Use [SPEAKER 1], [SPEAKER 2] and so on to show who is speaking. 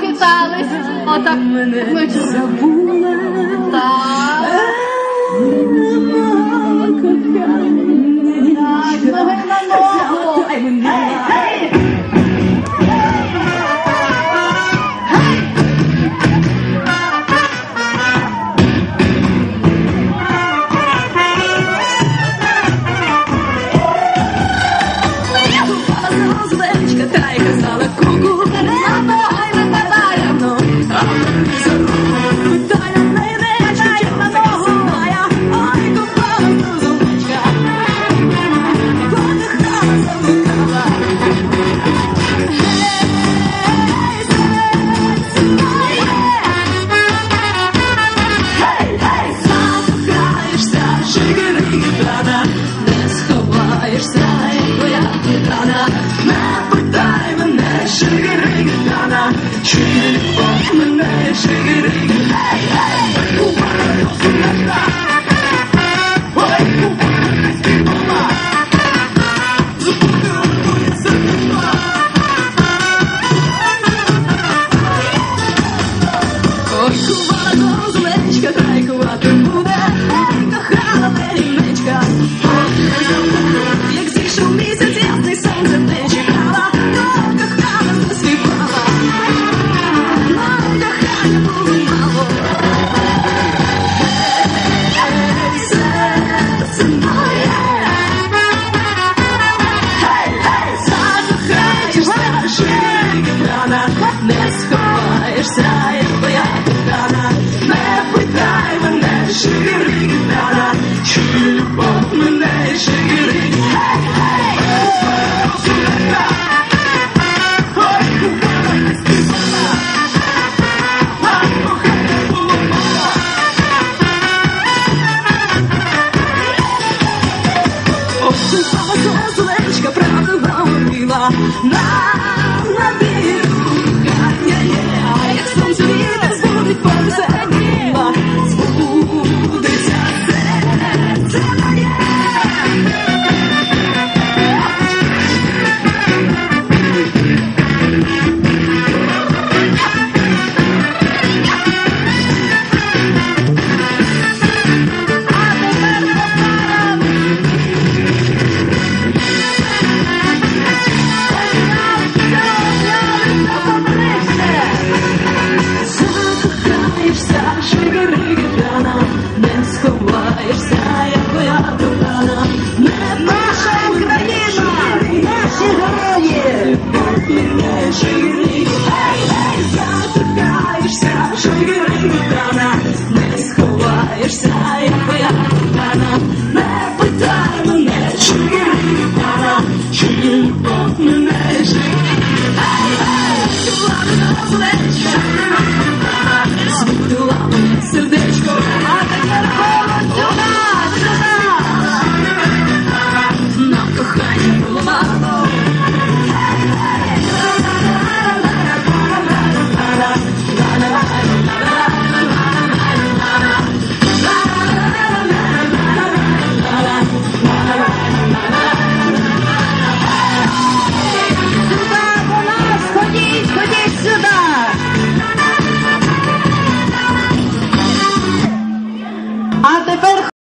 [SPEAKER 1] похитались. Отак мене
[SPEAKER 2] ми забула.
[SPEAKER 1] Так.
[SPEAKER 2] Так,
[SPEAKER 1] ноги на ногу.
[SPEAKER 2] Звенечка, та й казала, Sugar. Зеленочка правда, мама мила. торкаєшся, що вірину дана, не сховаєшся, як моя не питай мене, чи вірину дана, чи любов мене жив. Ей, ей, влада плеча.